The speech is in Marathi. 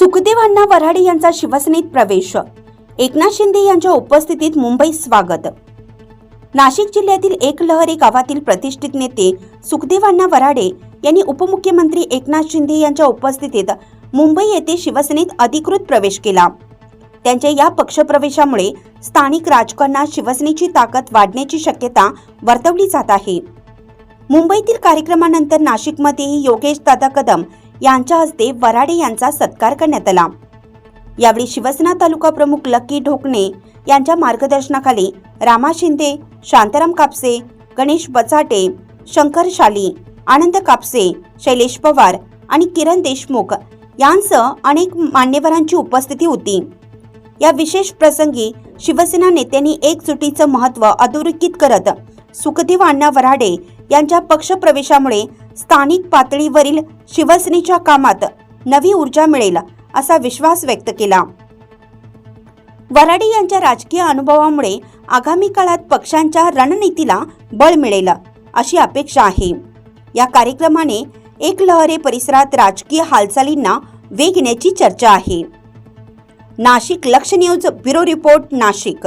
सुखदेव अण्णा वराडे यांचा शिवसेनेत प्रवेश. एकनाथ शिंदे यांच्या उपस्थितीत मुंबईत स्वागत. नाशिक जिल्ह्यातील एकलहरे गावातील प्रतिष्ठित नेते सुखदेव अण्णा वराडे यांनी उपमुख्यमंत्री एकनाथ शिंदे यांच्या उपस्थितीत मुंबई येथे शिवसेनेत अधिकृत प्रवेश केला. त्यांच्या या पक्षप्रवेशामुळे स्थानिक राजकारणात शिवसेनेची ताकद वाढण्याची शक्यता वर्तवली जात आहे. मुंबईतील कार्यक्रमानंतर नाशिकमध्येही योगेश दादा कदम यांच्या हस्ते वराडे यांचा सत्कार करण्यात आला. यावेळी शिवसेना तालुका प्रमुख लक्की ढोकणे यांच्या मार्गदर्शनाखाली रामा शिंदे शांताराम कापसे गणेश बचाटे शंकर शाली आनंद कापसे शैलेश पवार आणि किरण देशमुख यांसह अनेक मान्यवरांची उपस्थिती होती. या विशेष प्रसंगी शिवसेना नेत्यांनी एकजुटीचं महत्त्व अधोरेखित करत सुखदेव अण्णा वराडे यांच्या पक्षप्रवेशामुळे स्थानिक पातळीवरील शिवसेनेच्या कामात नवी ऊर्जा मिळेल असा विश्वास व्यक्त केला. वराडे यांच्या राजकीय अनुभवामुळे आगामी काळात पक्षांच्या रणनीतीला बळ मिळेल अशी अपेक्षा आहे. या कार्यक्रमाने एक लहरे परिसरात राजकीय हालचालींना वेग येण्याची चर्चा आहे. नाशिक लक्ष न्यूज ब्युरो रिपोर्ट नाशिक.